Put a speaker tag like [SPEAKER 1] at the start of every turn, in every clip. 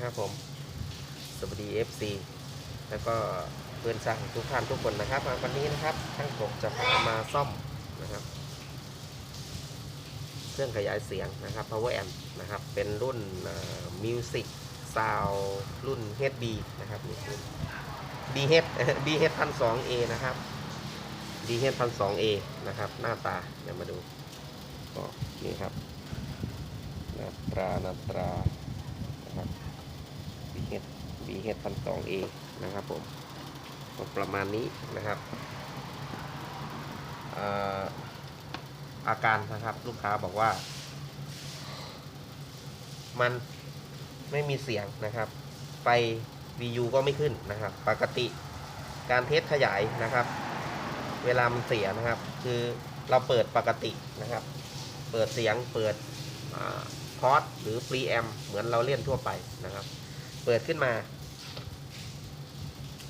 [SPEAKER 1] นะครับผม สวัสดี FC แล้วก็เพื่อนช่างทุกท่านทุกคนนะครับ วันนี้นะครับช่างผมจะพามาซ่อมนะครับ เครื่องขยายเสียงนะครับ power amp นะครับ เป็นรุ่น music sound รุ่น HB นะครับนี่คือ DH DH พันสอง A นะครับ DH พันสอง A นะครับ หน้าตาเดี๋ยวมาดูก็นี่ครับหน้าตราหน้าตรา DH DH พันสอง A นะครับผมประมาณนี้นะครับอาการนะครับลูกค้าบอกว่า มันไม่มีเสียงนะครับ ไฟ VU ก็ไม่ขึ้นนะครับ ปกติการเทสขยายนะครับ เวลามันเสียนะครับ คือเราเปิดปกตินะครับ เปิดเสียงเปิดพอร์ตหรือ p r e a m เหมือนเราเล่นทั่วไปนะครับ เปิดขึ้นมา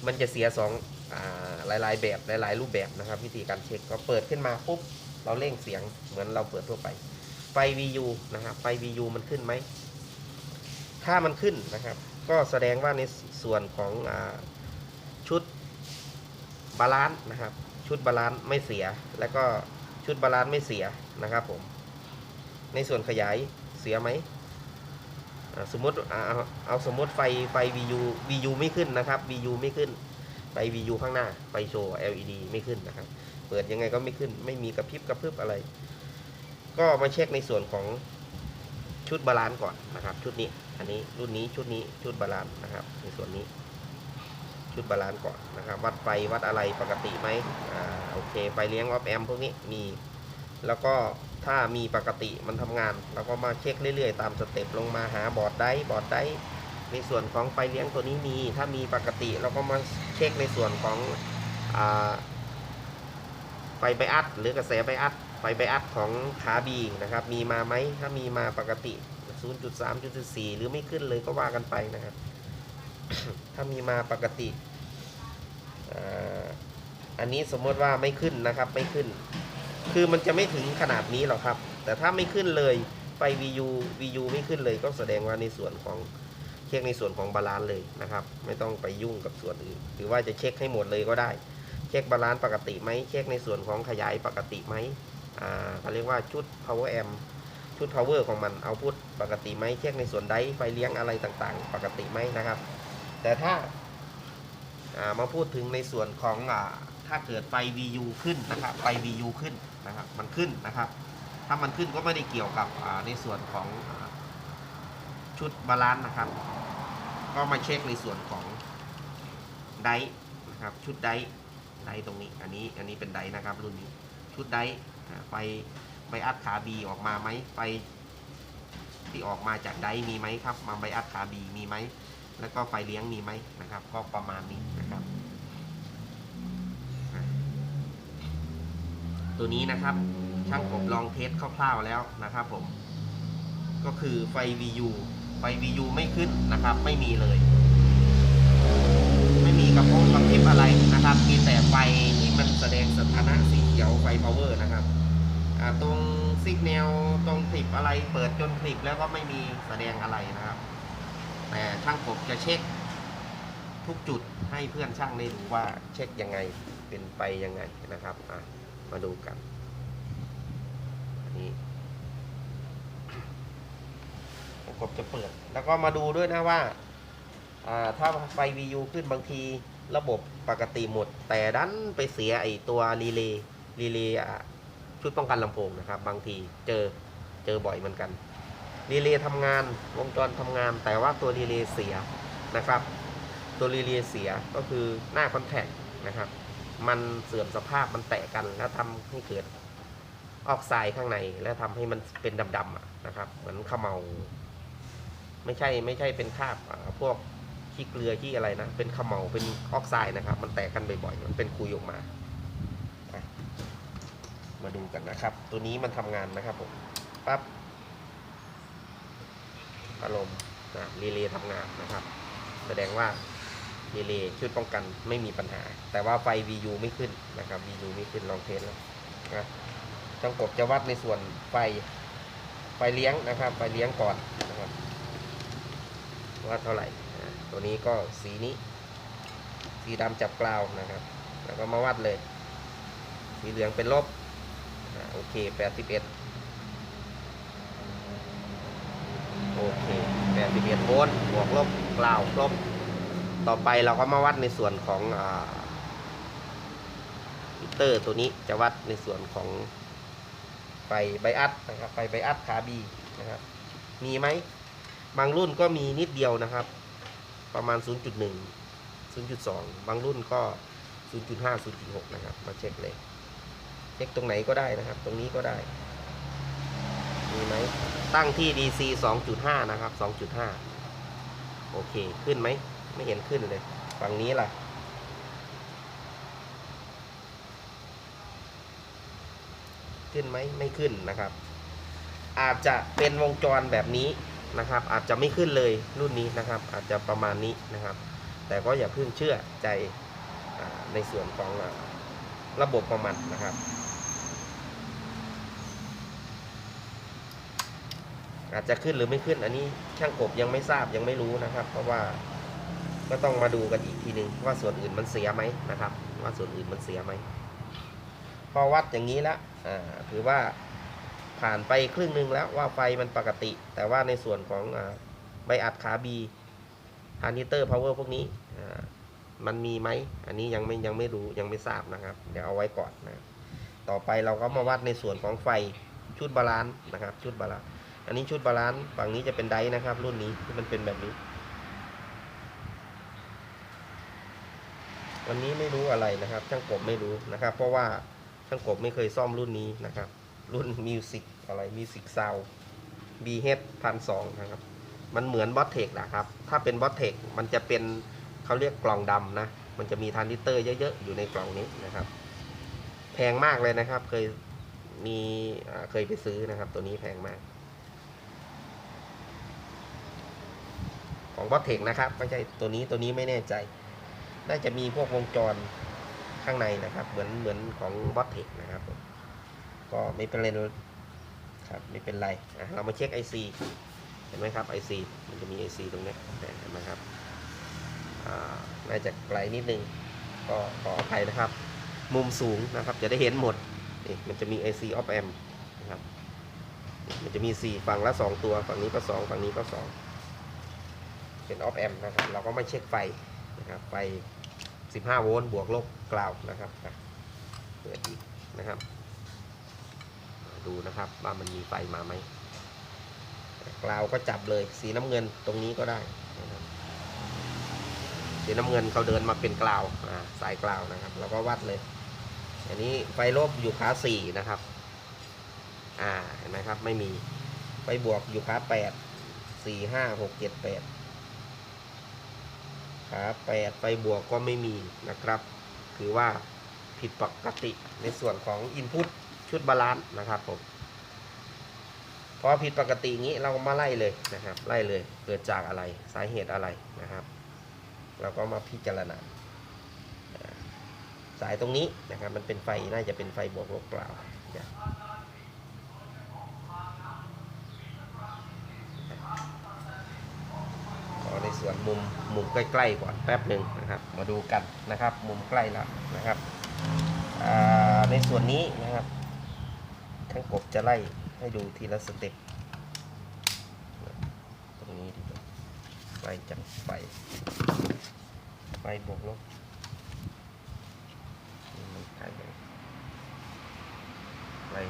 [SPEAKER 1] มันจะเสียสองอาหลายๆแบบหลายๆรูปแบบนะครับ วิธีการเช็คก็เปิดขึ้นมาปุ๊บเราเร่งเสียงเหมือนเราเปิดทั่วไป ไฟ VU นะครับไฟ VU มันขึ้นไหม ถ้ามันขึ้นนะครับ ก็แสดงว่าในส่วนของอชุดบาลานซ์นะครับ ชุดบาลานซ์ไม่เสีย แล้วก็ชุดบาลานซ์ไม่เสียนะครับผม ในส่วนขยายเสียไหม สมมติเอาเอาสมมติไฟไฟ VU VU ไม่ขึ้นนะครับ VU ไม่ขึ้น ไฟ VU ข้างหน้า ไฟโชว์ LED ไม่ขึ้นนะครับ เปิดยังไงก็ไม่ขึ้น ไม่มีกระพริบกระพริบอะไร ก็มาเช็คในส่วนของชุดบาลานซ์ก่อนนะครับ ชุดนี้ อันนี้รุ่นนี้ชุดนี้ชุดบาลานซ์นะครับ ในส่วนนี้ ชุดบาลานซ์ก่อนนะครับ วัดไฟวัดอะไรปกติไหมอ่าโอเคไฟเลี้ยงออฟแอมพวกนี้มี แล้วก็ ถ้ามีปกติมันทำงาน เราก็มาเช็คเรื่อยๆ ตามสเต็ปลงมาหาบอร์ดได้บอร์ดได้ในส่วนของไฟเลี้ยงตัวนี้มี ถ้ามีปกติเราก็มาเช็คในส่วนของอไฟไบอัดหรือกระแสไบอัดไฟไบอัดของขาบีนะครับ มีมาไหมถ้ามีมาปกติ 0.3 0.4หรือไม่ขึ้นเลยก็ว่ากันไปนะครับ ถ้ามีมาปกติออันนี้สมมติว่าไม่ขึ้นนะครับ ไม่ขึ้น คือมันจะไม่ถึงขนาดนี้หรอกครับ แต่ถ้าไม่ขึ้นเลยไฟ VU VU ไม่ขึ้นเลยก็แสดงว่าในส่วนของเช็คในส่วนของบาลานซ์เลยนะครับ ไม่ต้องไปยุ่งกับส่วนอื่น หรือว่าจะเช็คให้หมดเลยก็ได้ เช็คบาลานซ์ปกติไหมเช็คในส่วนของขยายปกติไหมอ่าเขาเรียกว่าชุด power amp ชุด power ของมันเอาพุทปกติไหมเช็คในส่วนไดไฟเลี้ยงอะไรต่างๆ ปกติไหมนะครับ แต่ถ้าอ่ามาพูดถึงในส่วนของอ่า ถ้าเกิดไฟ VU ขึ้นนะครับไฟ VU ขึ้นนะครับมันขึ้นนะครับ ถ้ามันขึ้นก็ไม่ได้เกี่ยวกับในส่วนของอชุดบาลานซ์นะครับ ก็มาเช็คในส่วนของไดนะครับชุดไดไดตรงนี้อันนี้อันนี้เป็นไดนะครับรุ่นนี้ชุดไดไฟไบอัดขาบีออกมาไหมไฟที่ออกมาจากไดมีไหมครับ มาไบอัดขาบีมีไหมแล้วก็ไฟเลี้ยงมีไหมนะครับ ก็ประมาณนี้นะครับอะ ตัวนี้นะครับ ช่างผมลองเทสคร่าวๆแล้วนะครับผม ก็คือไฟ VU ไฟ VU ไม่ขึ้นนะครับ ไม่มีเลย ไม่มีกระโปรงกระพริบอะไรนะครับ มีแต่ไฟที่มันแสดงสถานะสีเขียวไฟ power นะครับตรงซิกแนลตรงคลิปอะไรเปิดจนคลิปแล้วก็ไม่มีแสดงอะไรนะครับ แต่ช่างผมจะเช็คทุกจุดให้เพื่อนช่างได้รู้ว่าเช็คยังไงเป็นไปยังไงนะครับอะ มาดูกันนนี้ผมจะเปิด แล้วก็มาดูด้วยนะว่า ถ้าไฟ VU ขึ้นบางทีระบบปกติหมด แต่ดันไปเสียไอตัวรีเลย์รีเลย์อะชุดป้องกันลำโพงนะครับ บางทีเจอเจอบ่อยเหมือนกันรีเลย์ทำงานวงจรทำงาน แต่ว่าตัวรีเลย์เสียนะครับ ตัวรีเลย์เสียก็คือหน้าคอนแทคนะครับ มันเสื่อมสภาพมันแตกกัน แล้วทำให้เกิดออกไซด์ข้างใน แล้วทำให้มันเป็นดำๆนะครับ เหมือนขมเมาไม่ใช่ไม่ใช่เป็นคราบพวกขี้เกลือขี้อะไรนะ เป็นขมเมาเป็นออกไซด์นะครับ มันแตกกันบ่อยๆ มันเป็นคุยออกมา มาดูกันนะครับ ตัวนี้มันทำงานนะครับผมปั๊บอารมณ์นะรีเลย์ทำงานนะครับ แสดงว่า รีเลย์ชุดป้องกันไม่มีปัญหา แต่ว่าไฟ VU ไม่ขึ้นนะครับ VU ไม่ขึ้นลองเทสแล้วนะจังกบจะวัดในส่วนไฟไฟเลี้ยงนะครับไฟเลี้ยงก่อนนะครับว่าเท่าไหร่ ตัวนี้ก็สีนี้ สีดำจับกลาวนะครับ แล้วก็มาวัดเลย สีเหลืองเป็นลบอโอเคแปดสิบเอ็ดโอเคแปดสิบเอ็ดโวลต์บวกลบกลาวลบ ต่อไปเราก็มาวัดในส่วนของมิเตอร์ตัวนี้จะวัดในส่วนของไฟไบอัดนะครับไฟไบอัดขาบีนะครับมีไหมบางรุ่นก็มีนิดเดียวนะครับ ประมาณ 0.1 0.2 บางรุ่นก็ 0.5 0.6 นะครับ มาเช็คเลย เช็คตรงไหนก็ได้นะครับ ตรงนี้ก็ได้ มีไหมตั้งที่ DC 2.5 นะครับ 2.5 โอเค ขึ้นไหม ไม่เห็นขึ้นเลย ฝั่งนี้ล่ะ ขึ้นไหมไม่ขึ้นนะครับ อาจจะเป็นวงจรแบบนี้นะครับ อาจจะไม่ขึ้นเลยรุ่นนี้นะครับ อาจจะประมาณนี้นะครับ แต่ก็อย่าเพิ่งเชื่อใจอในส่วนของระบบของมันนะครับ อาจจะขึ้นหรือไม่ขึ้นอันนี้ช่างกบยังไม่ทราบยังไม่รู้นะครับ เพราะว่า ก็ต้องมาดูกันอีกทีหนึ่งว่าส่วนอื่นมันเสียไหมนะครับ ว่าส่วนอื่นมันเสียไหมพอวัดอย่างนี้แล้วถือว่าผ่านไปครึ่งหนึ่งแล้วว่าไฟมันปกติ แต่ว่าในส่วนของอใบอัดขาบีฮานิเตอร์พาวเวอร์พวกนี้มันมีไหม อันนี้ยังไม่ยังไม่รู้ยังไม่ทราบนะครับ เดี๋ยวเอาไว้ก่อนนะ ต่อไปเราก็มาวัดในส่วนของไฟชุดบาลานซ์นะครับ ชุดบาลานซ์ อันนี้ชุดบาลานซ์ฝั่งนี้จะเป็นไดนะครับ รุ่นนี้ที่มันเป็นแบบนี้ วันนี้ไม่รู้อะไรนะครับ ช่างกบไม่รู้นะครับ เพราะว่าช่างกบไม่เคยซ่อมรุ่นนี้นะครับ รุ่นมิวสิกอะไรมิวสิกซาว BH พันสองนะครับ มันเหมือนบอสเทคนะครับ ถ้าเป็นบอสเทคมันจะเป็นเขาเรียกกล่องดำนะ มันจะมีทรานซิสเตอร์เยอะๆ อยู่ในกล่องนี้นะครับ แพงมากเลยนะครับ เคยมีเคยไปซื้อนะครับ ตัวนี้แพงมาก ของบอสเทคนะครับไม่ใช่ตัวนี้ตัวนี้ไม่แน่ใจ น่าจะมีพวกวงจรข้างในนะครับ เหมือนเหมือนของบอสเทคนะครับก็ไม่เป็นไรครับไม่เป็นไรเรามาเช็ค IC เห็นไหมครับ IC มันจะมี IC ตรงนี้เห็นไหมครับอาน่าจะไกลนิดนึงก็ขออภัยนะครับ มุมสูงนะครับจะได้เห็นหมดนี่มันจะมี IC of amp นะครับมันจะมี 4 ฝั่งละ 2 ตัว ฝั่งนี้ก็ 2 ฝั่งนี้ก็ 2 เป็น of amp นะครับ เราก็มาเช็คไฟนะครับ ไฟ 15 โวลต์บวกลบกล่าวนะครับเปิดอีกนะครับ ดูนะครับว่ามันมีไฟมาไหมกลาวก็จับเลยสีน้ำเงินตรงนี้ก็ได้นะครับสีน้ำเงินเขาเดินมาเป็นกลาวสายกลาวนะครับเราก็วัดเลย อันนี้ไฟลบอยู่ขาสี่นะครับอ่าเห็นไหมครับไม่มีไฟบวกอยู่ขาแปดสี่ห้าหกเจ็ดแปด ขาแปดไฟบวกก็ไม่มีนะครับ คือว่าผิดปกติในส่วนของอินพุตชุดบาลานซ์นะครับผมพอผิดปกติงี้เรามาไล่เลยนะครับ ไล่เลยเกิดจากอะไรสาเหตุอะไรนะครับ เราก็มาพิจารณาสายตรงนี้นะครับ มันเป็นไฟน่าจะเป็นไฟบวกลบเปล่าขอในส่วนมุม มุมใกล้ๆก่อนแป๊บหนึ่งนะครับ มาดูกันนะครับ มุมใกล้แล้วนะครับในส่วนนี้นะครับช่างกบจะไล่ให้ดูทีละสเต็ปตรงนี้ดีกว่าไล่จากไฟไฟบวกลบนี่มันหายไปไล่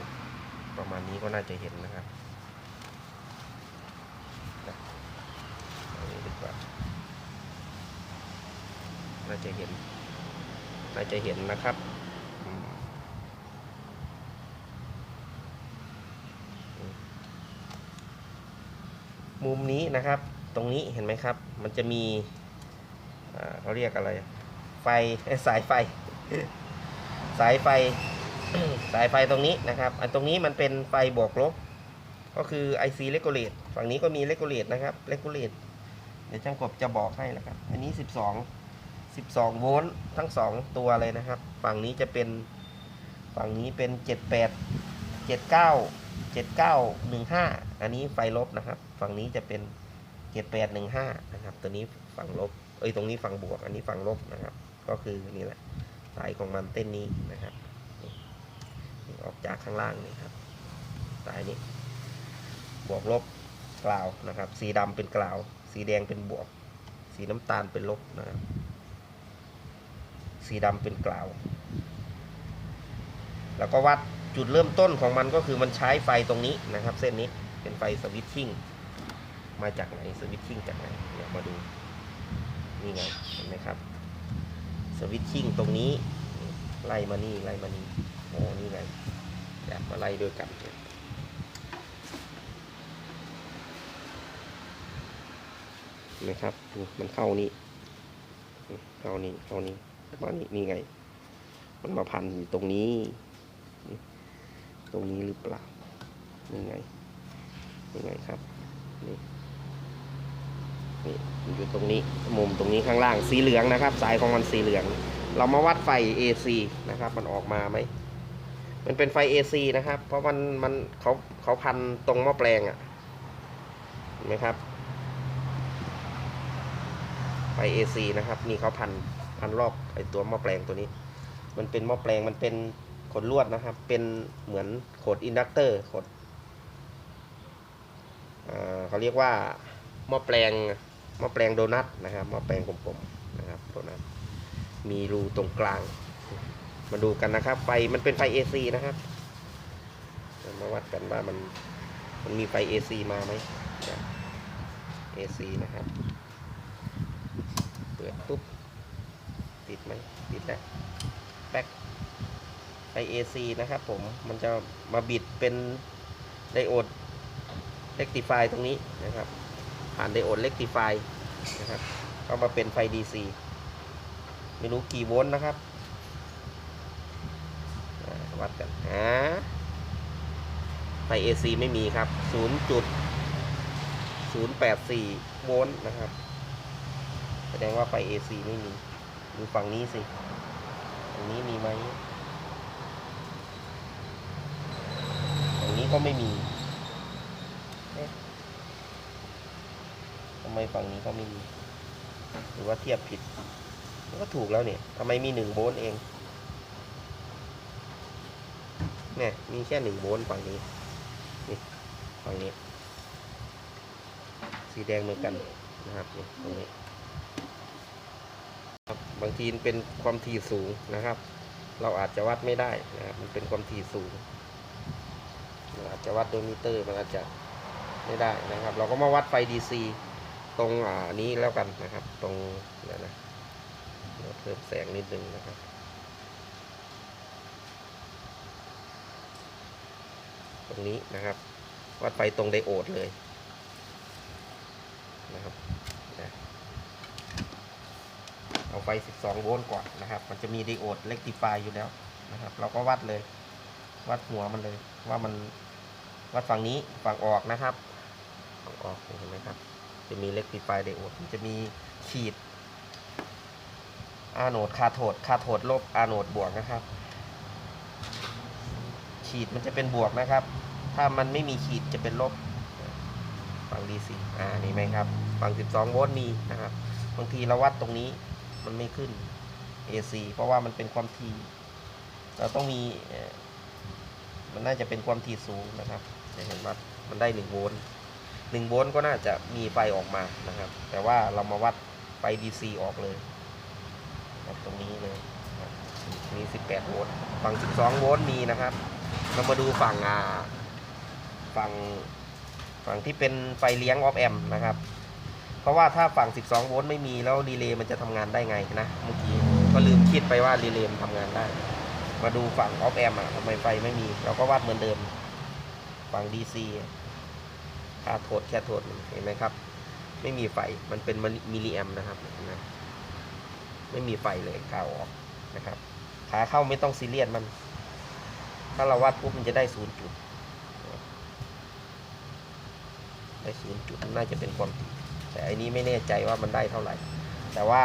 [SPEAKER 1] ประมาณนี้ก็น่าจะเห็นนะครับนะเอา น่าจะเห็น น่าจะเห็นนะครับมุมนี้นะครับ ตรงนี้เห็นไหมครับ มันจะมีเขาเรียกอะไร ไฟสายไฟ สายไฟ สายไฟตรงนี้นะครับ อันตรงนี้มันเป็นไฟบวกลบ ก็คือ IC regulate ฝั่งนี้ก็มี regulate นะครับ regulate เดี๋ยวช่างกบจะบอกให้นะครับ อันนี้ 12 12 โวลต์ทั้ง 2 ตัวเลยนะครับ ฝั่งนี้จะเป็นฝั่งนี้เป็น 78 79 7915 อันนี้ไฟลบนะครับ ฝั่งนี้จะเป็นเจ็ดแปดหนึ่งห้านะครับ ตัวนี้ฝั่งลบ เอ้ยตรงนี้ฝั่งบวก อันนี้ฝั่งลบนะครับ ก็คือนี่แหละสายของมันเต้นนี้นะครับออกจากข้างล่างนี่ครับสายนี้ บวกลบกล่าวนะครับ สีดำเป็นกล่าว สีแดงเป็นบวก สีน้ำตาลเป็นลบนะครับ สีดำเป็นกล่าว แล้วก็วัดจุดเริ่มต้นของมันก็คือมันใช้ไฟตรงนี้นะครับ เส้นนี้เป็นไฟสวิตชิ่งมาจากไหนสวิตชิ่งจากไหนเดี๋ยวมาดูนี่ไงเห็นไหมครับสวิตชิ่งตรงนี้ไล่มานี่ไล่มานี่โอ้นี่ไงอยากมาไล่ด้วยกันเนี่ยเห็นไหมครับนี่มันเข้านี่เข้านี่เข้านี่ มานี่นี่ไง มันมาพันอยู่ตรงนี้ ตรงนี้หรือเปล่านี่ไงนี่ไงครับนี่นี่อยู่ตรงนี้มุมตรงนี้ข้างล่างสีเหลืองนะครับ สายของมันสีเหลือง เรามาวัดไฟ AC นะครับ มันออกมาไหมมันเป็นไฟ AC นะครับ เพราะมันมันเขาเขาพันตรงหม้อแปลงอะ่ะเห็นไหมครับไฟ AC นะครับ นี่เขาพัน พันรอบไอตัวหม้อแปลงตัวนี้ มันเป็นหม้อแปลงมันเป็นขดลวดนะครับ เป็นเหมือนขดอินดักเตอร์ขดเขาเรียกว่าหม้อแปลงหม้อแปลงโดนัทนะครับหม้อแปลงกลมๆนะครับโดนัทมีรูตรงกลาง มาดูกันนะครับ ไฟมันเป็นไฟ AC นะครับมาวัดกันว่ามันมันมีไฟ AC มาไหม AC นะครับ เปิดปุ๊บ ติดไหมติดแล้วแบ็คไฟ AC นะครับผมมันจะมาบิดเป็นไดโอดเล็กติฟายตรงนี้นะครับ ผ่านไดโอดเล็กติฟายนะครับก็มาเป็นไฟ DC ไม่รู้กี่โวลต์นะครับวัดกันอ่าไฟ AC ไม่มีครับ 0.084 โวลต์นะครับ แสดงว่าไฟ AC ไม่มี ดูฝั่งนี้สิฝั่งนี้มีไหมฝั่งนี้ก็ไม่มีเอ๊ะทำไมฝั่งนี้ก็ไม่มี หรือว่าเทียบผิดมันก็ถูกแล้วเนี่ยทำไมมีหนึ่งโวลต์เองเนี่ยมีแค่หนึ่งโวลต์ฝั่งนี้นี่ฝั่งนี้ สีแดงเหมือนกันนะครับนี่ตรงนี้ บางทีเป็นความถี่สูงนะครับ เราอาจจะวัดไม่ได้นะครับมันเป็นความถี่สูงเราอาจจะวัดโดยมิเตอร์มันอาจจะไม่ได้นะครับ เราก็มาวัดไฟ DC ตรงอ่านี้แล้วกันนะครับ ตรงเดี๋ยวนะเราเพิ่มแสงนิดนึงนะครับตรงนี้นะครับ วัดไฟตรงไดโอดเลยนะครับนะเอา ไฟ 12 โวลต์ก่อนนะครับ มันจะมีไดโอดเล็กติฟายอยู่แล้วนะครับ เราก็วัดเลย วัดหัวมันเลย ว่ามันวัดฝั่งนี้ฝั่งออกนะครับฝั่งออกเห็นไหมครับ จะมีเล็กติฟายไดโอดมันจะมีขีดอาโนดคาโทดคาโทดลบอาโนดบวกนะครับ ขีดมันจะเป็นบวกนะครับ ถ้ามันไม่มีขีดจะเป็นลบฝั่ง DC อ่านี่ไหมครับ ฝั่ง 12 โวลต์มีนะครับ บางทีเราวัดตรงนี้ มันไม่ขึ้น AC เพราะว่ามันเป็นความถี่เราต้องมีมันน่าจะเป็นความถี่สูงนะครับจะเห็นว่ามันได้1โวลต์1โวลต์ก็น่าจะมีไฟออกมานะครับ แต่ว่าเรามาวัดไฟ DC ออกเลยตรงนี้เลยนะครับนี่18โวลต์ฝั่ง 12 โวลต์มีนะครับ เรามาดูฝั่งอ่าฝั่งฝั่งที่เป็นไฟเลี้ยงออฟแอมนะครับ ราะว่าถ้าฝั่ง 12 โวลต์ไม่มีแล้วรีเลย์มันจะทำงานได้ไงนะเมื่อกี้ก็ลืมคิดไปว่ารีเลย์มันทำงานได้ มาดูฝั่งออฟแอมอะทำไมไฟไม่มี เราก็วัดเหมือนเดิม ฝั่ง DC คาโทษแค่โทษเห็นไหมครับ ไม่มีไฟมันเป็นมิลลิแอมนะครับนไมไม่มีไฟเลยขาออกนะครับขาเข้าไม่ต้องซีเรียสมัน ถ้าเราวัดปุ๊บมันจะได้ศูนย์จุดได้ศูนย์จุดน่าจะเป็นความถี่ แต่อันนี้ไม่แน่ใจว่ามันได้เท่าไหร่ แต่ว่า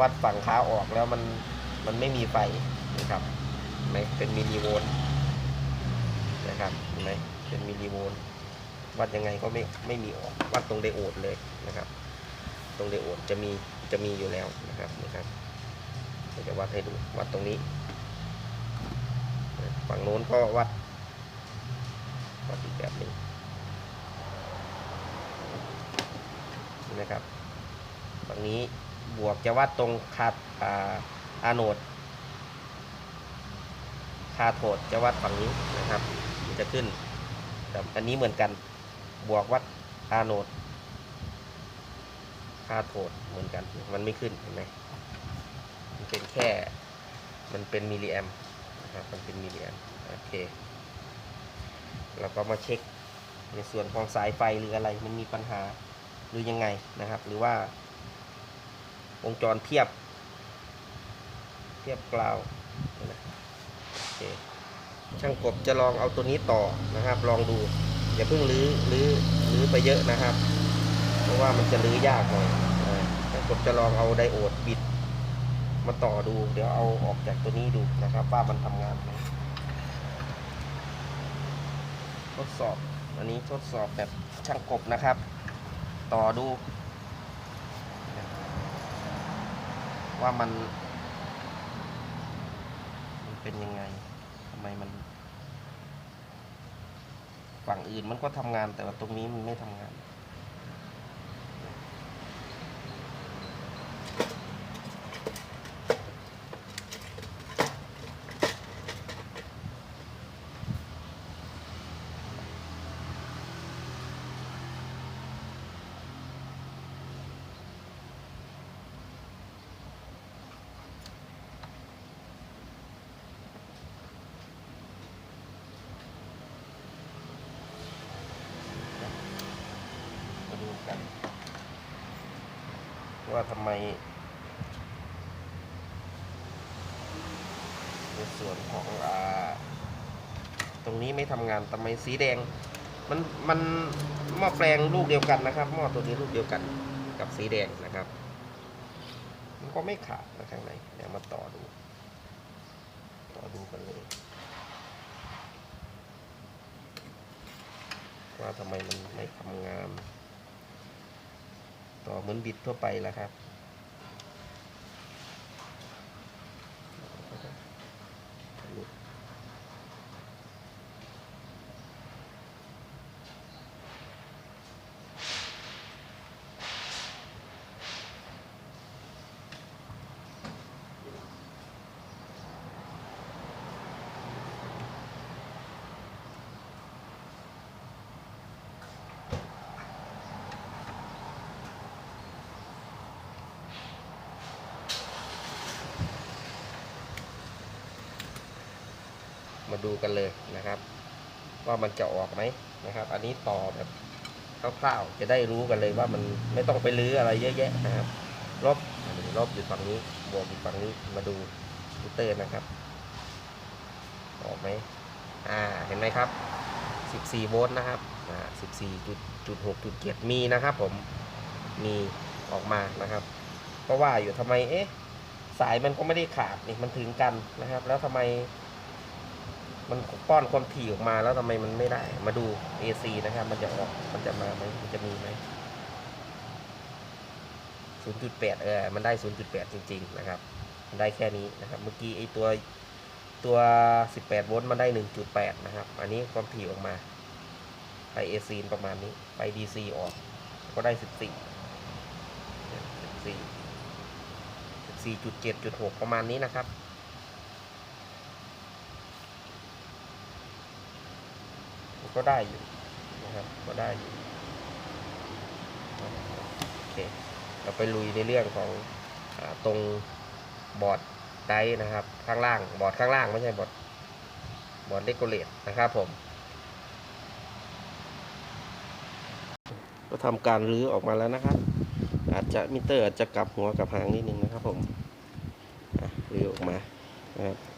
[SPEAKER 1] วัดฝั่งขาออกแล้วมันมันไม่มีไฟนะครับเห็นไหมเป็นมิลลิโวลต์นะครับเห็นไหมเป็นมิลลิโวลต์วัดยังไงก็ไม่ไม่มีออกวัดตรงไดโอดเลยนะครับ ตรงไดโอดจะมีจะมีอยู่แล้วนะครับนะครับเดี๋ยวจะวัดให้ดูวัดตรงนี้ ฝั่งโน้นก็วัดวัดอีกแบบหนึ่งเห็ นไหมครับฝั่งนี้บวกจะวัดตรงคาอ่าอาโนดคาโทดจะวัดฝั่งนี้นะครับมันจะขึ้นแต่อันนี้เหมือนกัน บวกวัดอาโนดคาโทดเหมือนกัน มันไม่ขึ้นเห็นไหมมันเป็นแค่ มันเป็นมิลลิแอมนะครับ มันเป็นมิลลิแอมโอเค เราก็มาเช็คในส่วนของสายไฟหรืออะไรมันมีปัญหา หรือยังไงนะครับ หรือว่าวงจรเทียบ เทียบกราวนะโอเคช่างกบจะลองเอาตัวนี้ต่อนะครับ ลองดู อย่าเพิ่งรื้อรื้อรื้อไปเยอะนะครับ เพราะว่ามันจะรื้อยากหน่อยช่างกบจะลองเอาไดโอดบิด มาต่อดู เดี๋ยวเอาออกจากตัวนี้ดูนะครับ ว่ามันทำงานไหมทดสอบ อันนี้ทดสอบแบบช่างกบนะครับ ต่อดู ว่ามัน มันเป็นยังไงทำไมมัน ฝั่งอื่นมันก็ทำงานแต่ว่าตรงนี้มันไม่ทำงาน มาดูกัน ว่าทำไม ในส่วนของอ่าตรงนี้ไม่ทำงานทำไมสีแดง มันมันหม้อแปลงลูกเดียวกันนะครับหม้อตัวนี้ลูกเดียวกันกับสีแดงนะครับมันก็ไม่ขาดนะข้างในเดี๋ยวมาต่อดู ต่อดูกันเลยว่าทำไมมันไม่ทำงาน ต่อเหมือนบิดทั่วไปแล้วครับ มา ดูกันเลยนะครับ ว่ามันจะออกไหมนะครับ อันนี้ต่อแบบคร่าวๆจะได้รู้กันเลยว่ามันไม่ต้องไปลื้ออะไรเยอะแยะนะครับ ลบลบอยู่ฝั่งนี้บวกอยู่ฝั่งนี้มาดูมิเตอร์นะครับ ออกไหมอ่าเห็นไหมครับ 14 โวลต์นะครับอ่า14.6.7มีนะครับผมมีออกมานะครับ เพราะว่าอยู่ทำไมเอ๊ะสายมันก็ไม่ได้ขาดนี่มันถึงกันนะครับ แล้วทำไม มันป้อนความถี่ออกมาแล้วทำไมมันไม่ได้ มาดู AC นะครับ มันจะออก มันจะมาไหมมันจะมีไหม 0.8 เออ มันได้ 0.8 จริง ๆ นะครับ มันได้แค่นี้นะครับ เมื่อกี้ไอตัวตัว 18 โวลต์มันได้ 1.8 นะครับ อันนี้ความถี่ออกมา ไป AC ประมาณนี้ ไป DC ออก ก็ได้ 14 14 14.7.6 ประมาณนี้นะครับ ก็ได้อยู่นะครับก็ได้อยู่โอเคเราไปลุยในเรื่องของอตรงบอร์ดไดนะครับ ข้างล่างบอร์ดข้างล่างไม่ใช่บอร์ดบอร์ดเดโกเลตนะครับผม ก็ทำการรื้อออกมาแล้วนะครับ อาจจะมิเตอร์อาจจะกลับหัวกลับหางนิดนึงนะครับผมอะรื้อออกมานะครับ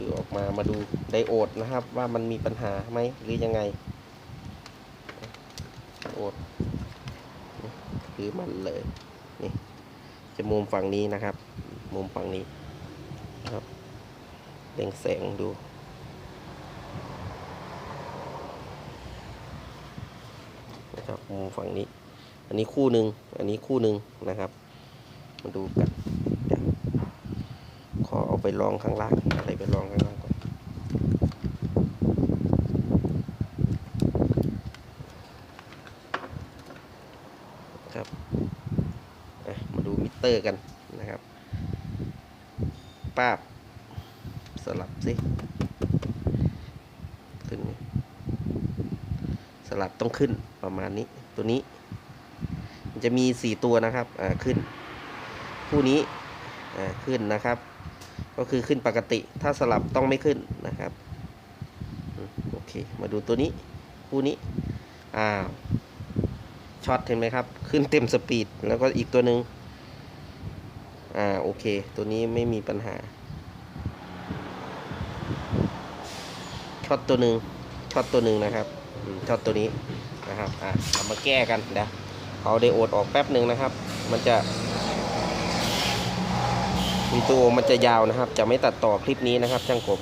[SPEAKER 1] คือออกมามาดูไดโอดนะครับ ว่ามันมีปัญหาไหมหรือยังไงโอดคือมันเลยนี่จะมุมฝั่งนี้นะครับ มุมฝั่งนี้นครับเล่งแสงดูนะครับมุมฝั่งนี้ อันนี้คู่หนึ่งอันนี้คู่หนึ่งนะครับ มาดูกัน ลองข้างล่างอะไรไปลองข้างล่างก่อนครับมาดูมิเตอร์กันนะครับป้าบสลับสิขึ้นสลับต้องขึ้นประมาณนี้ตัวนี้ มันจะมีสี่ตัวนะครับอ่าขึ้น คู่นี้อ่าขึ้นนะครับ ก็คือขึ้นปกติ ถ้าสลับต้องไม่ขึ้นนะครับ โอเค มาดูตัวนี้ คู่นี้อ่าช็อตเห็นไหมครับ ขึ้นเต็มสปีด แล้วก็อีกตัวหนึ่งอ่า โอเค ตัวนี้ไม่มีปัญหา ช็อตตัวหนึ่งช็อตตัวหนึ่งนะครับ ช็อตตัวนี้นะครับ อะเรามาแก้กันเดี๋ยวเอาไดโอดออกแป๊บหนึ่งนะครับ มันจะ วิดีโอมันจะยาวนะครับ จะไม่ตัดต่อคลิปนี้นะครับช่างกบ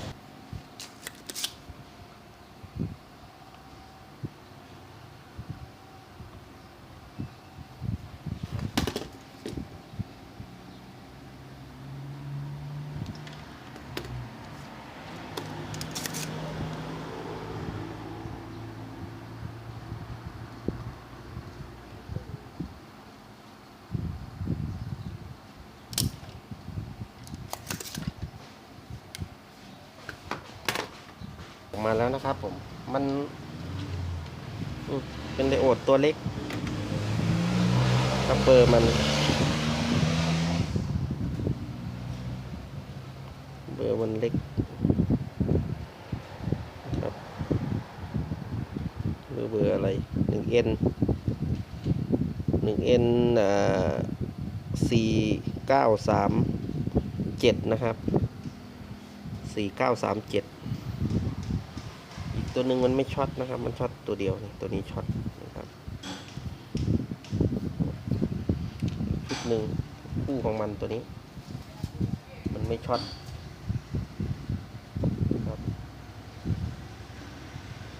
[SPEAKER 1] ออกมาแล้วนะครับผม มันอืมเป็นไดโอด ตัวเล็กคัพเปอร์มันเบอร์มันเล็กครับเบอร์เบอร์อะไรหนึ่งเอ็นหนึ่งเอ็นอ่าสี่เก้าสามเจ็ดนะครับสี่เก้าสามเจ็ดอีกตัวหนึ่งมันไม่ช็อตนะครับ มันช็อตตัวเดียวนี่ตัวนี้ช็อตนะครับชุด หนึ่งคู่ของมันตัวนี้ มันไม่ช็อตนะครับ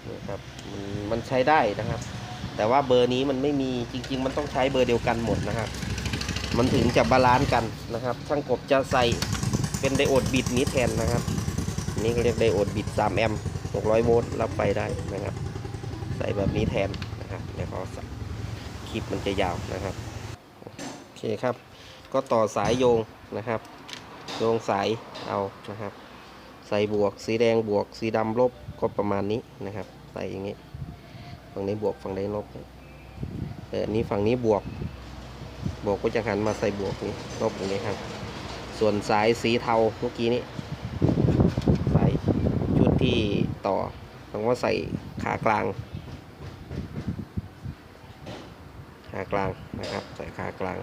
[SPEAKER 1] นี่ครับมันมันใช้ได้นะครับ แต่ว่าเบอร์นี้มันไม่มีจริง ๆ มันต้องใช้เบอร์เดียวกันหมดนะครับ มันถึงจะบาลานซ์กันนะครับช่างกบจะใส่เป็นไดโอดบิดนี้แทนนะครับนี่เขาเรียกไดโอดบิด3แอมป์600 โวลต์รับไฟได้นะครับ ใส่แบบนี้แทนนะครับเดี๋ยวขาใส่คลิปมันจะยาวนะครับ เคครับ ก็ต่อสายโยงนะครับ โยงสายเอานะครับ ใส่บวกสีแดงบวกสีดำลบก็ประมาณนี้นะครับ ใส่อย่างนี้ ฝั่งนี้บวกฝั่งนี้ลบเอออันนี้ฝั่งนี้บวก บวกก็จะหันมาใส่บวกนี้ลบอย่างนี้ครับ ส่วนสายสีเทาเมื่อกี้นี้ใส่ชุดที่ต่อผมว่าใส่ขากลางขากลางนะครับ ใส่ขากลาง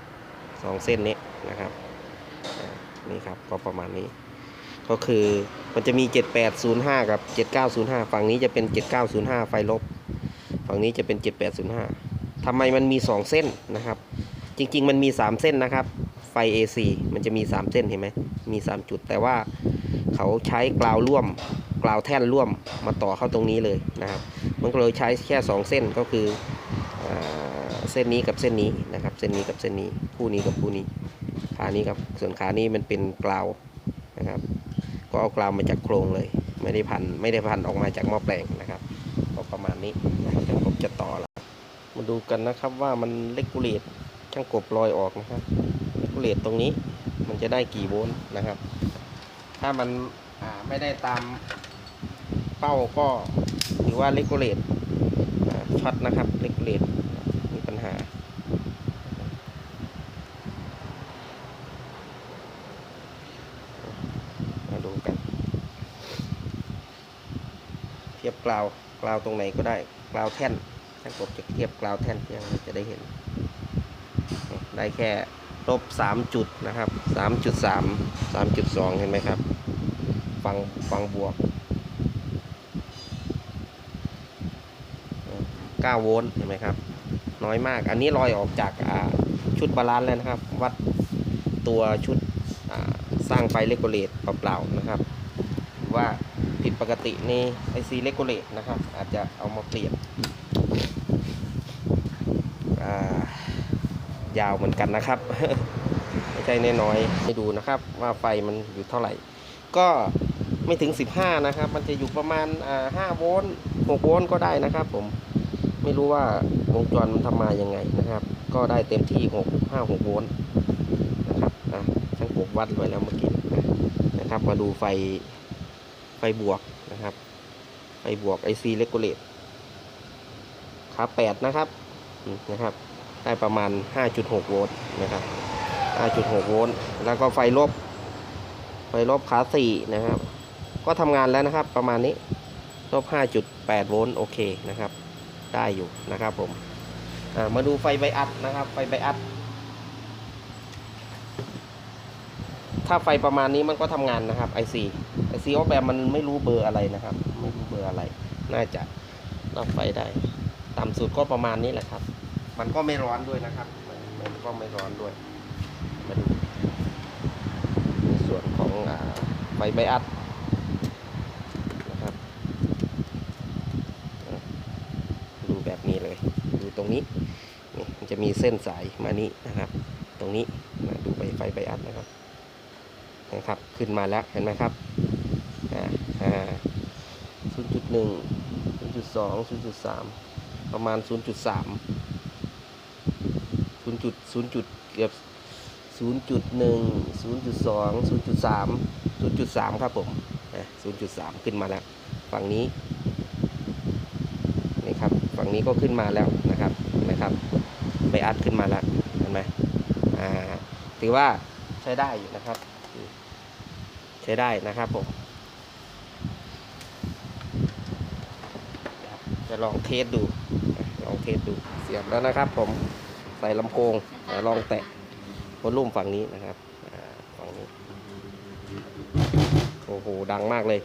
[SPEAKER 1] สองเส้นนี้นะครับนี่ครับก็ประมาณนี้ ก็คือมันจะมี 7805 กับ 7905 ฝั่งนี้จะเป็น 7905 ไฟลบ ฝั่งนี้จะเป็น 7805ทำไมมันมี 2 เส้นนะครับ จริง ๆ มันมี 3 เส้นนะครับ ไฟ AC มันจะมี 3 เส้นเห็นไหมมี 3 จุด แต่ว่าเขาใช้กราวร่วมกราวแท่นร่วมมาต่อเข้าตรงนี้เลยนะครับ มันก็เลยใช้แค่ 2 เส้นก็คืออ เส้นนี้กับเส้นนี้นะครับ เส้นนี้กับเส้นนี้คู่นี้กับคู่นี้ขานี้กับส่วนขานี้มันเป็นกราวนะครับ ก็เอากราวมาจากโครงเลย ไม่ได้พันไม่ได้พันออกมาจากหม้อแปลงนะครับก็ประมาณนี้นะครับช่างกบจะต่อแล้วมาดูกันนะครับว่ามันเลกูเลตช่างกบลอยออกนะครับเลกูเลตตรงนี้มันจะได้กี่โวลต์นะครับ ถ้ามันไม่ได้ตามเป้าก็ถือว่าเลกูเลตช็อตนะครับเลกูเลตมีปัญหา มาดูกัน เทียบ กราวกราวตรงไหนก็ได้กราวแท่นช่างกบจะเทียบกราวแท่นยังจะได้เห็น ได้แค่ลบสามจุดนะครับสามจุดสามสามจุดสองเห็นไหมครับ ฟังฟังบวกเก้าโวลต์เห็นไหมครับ น้อยมาก อันนี้ลอยออกจากชุดบาลานซ์แล้วนะครับ วัดตัวชุดสร้างไฟเลโกเลตเปล่าๆนะครับ ว่า ผิดปกติในไอซีเลกูเลตนะครับ อาจจะเอามาเปลี่ยนยาวเหมือนกันนะครับ ไม่ใช่น้อยๆให้ดูนะครับ ว่าไฟมันอยู่เท่าไหร่ ก็ไม่ถึง 15 นะครับ มันจะอยู่ประมาณอ่า5โวลต์6โวลต์ก็ได้นะครับผมไม่รู้ว่าวงจรมันทำมายังไงนะครับ ก็ได้เต็มที่ 6 5 6โวลต์นะครับอะช่างกบวัดไว้แล้วเมื่อกี้นะครับ มาดูไฟ ฟบวกนะครับ ไฟบวก IC Regulate ขา8นะครับนะครับ ได้ประมาณ 5.6 โวลต์นะครับ 5.6 โวลต์แล้วก็ไฟลบ ไฟลบขา4นะครับ ก็ทำงานแล้วนะครับ ประมาณนี้ลบ 5.8 โวลต์โอเคนะครับ ได้อยู่นะครับผมมาดูไฟไบอัดนะครับ ไฟไบอัด ถ้าไฟประมาณนี้มันก็ทำงานนะครับ IC IC ออกแบบมันไม่รู้เบอร์อะไรนะครับ ไม่รู้เบอร์อะไร น่าจะรับไฟได้ ต่ำสุดก็ประมาณนี้แหละครับ มันก็ไม่ร้อนด้วยนะครับ มันก็ไม่ร้อนด้วย มาดูในส่วนของอไฟไบอัดนะครับ ดูแบบนี้เลย ดูตรงนี้ นี่มันจะมีเส้นสายมานี้นะครับ ตรงนี้นะดูไฟไฟไบอัดนะครับ นะครับ ขึ้นมาแล้วเห็นไหมครับศูนย์จุดหนึ่งศูนย์จุดสองศูนย์จุดสามประมาณศูนย์จุดสามศูนย์จุดศูนย์จุดเกือบ0.1 0.2 0.3 0.3ครับผมศูนะ0.3ขึ้นมาแล้ว ฝั่งนี้นี่ครับ ฝั่งนี้ก็ขึ้นมาแล้วนะครับเห็นไหมครับ ไปอัดขึ้นมาแล้วเห็นไหมอ่าถือว่าใช้ได้อยู่นะครับ ใช้ได้นะครับผมจะลองเทสดู ลองเทสดู เสียบแล้วนะครับ ผม ใส่ลำโพงลองแตะวอลลุ่มฝั่งนี้นะครับฝั่งนี้ โอ้โห ดังมากเลย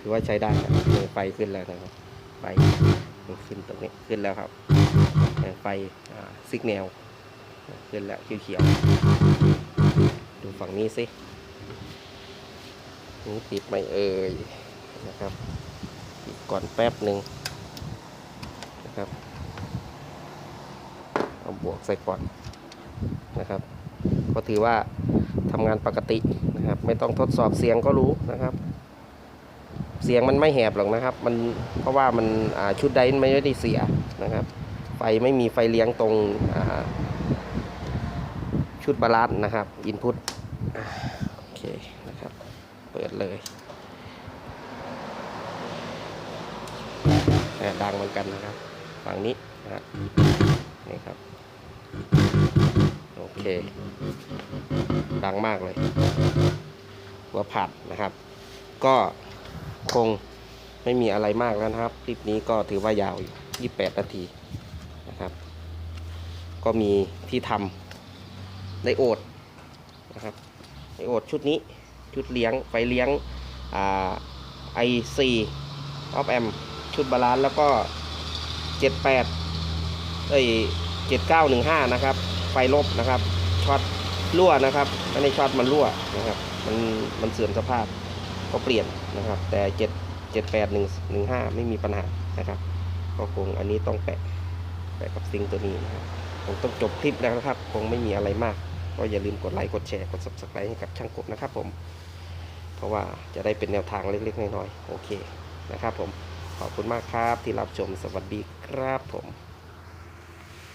[SPEAKER 1] ถือว่าใช้ได้ครับไฟขึ้นแล้วนะครับ ไฟขึ้นตรงนี้ ขึ้นแล้วครับ ไฟซิกแนลขึ้นแล้วเขียวๆ ดูฝั่งนี้สินี่ติดไหมเอ่ยนะครับติดก่อนแป๊บหนึ่งนะครับเอาบวกใส่ก่อนนะครับ ก็ถือว่าทำงานปกตินะครับ ไม่ต้องทดสอบเสียงก็รู้นะครับ เสียงมันไม่แหบหรอกนะครับ มันเพราะว่ามันชุดไดไม่ได้เสียนะครับไฟไม่มีไฟเลี้ยงตรงชุดบาลานซ์นะครับอินพุต โอเคนะครับ เปิดเลยอ่ดังเหมือนกันนะครับฝั่งนี้นะครับนี่ครับ โอเค ดังมากเลยหัวผัดนะครับ ก็คงไม่มีอะไรมากแล้วนะครับ คลิปนี้ก็ถือว่ายาวอยู่ 28 นาทีนะครับ ก็มีที่ทำไดโอดนะครับ ไดโอดชุดนี้ชุดเลี้ยงไฟเลี้ยงไอซีออฟแอมชุดบาลานซ์แล้วก็ 78 เอ้ย 7915 นะครับ ไฟลบนะครับ ช็อตรั่วนะครับ ไม่ได้ช็อตมันรั่วนะครับ มัน มันเสื่อมสภาพ ก็เปลี่ยนนะครับ แต่ 7 78115 ไม่มีปัญหานะครับ ก็คงอันนี้ต้องแปะ แปะกับซิงตัวนี้นะครับ คงต้องจบคลิปแล้วนะครับ คงไม่มีอะไรมาก ก็อย่าลืมกดไลค์กดแชร์กด subscribe ให้กับช่างกบนะครับผม เพราะว่าจะได้เป็นแนวทางเล็กๆน้อยๆโอเคนะครับผมขอบคุณมากครับที่รับชมสวัสดีครับผม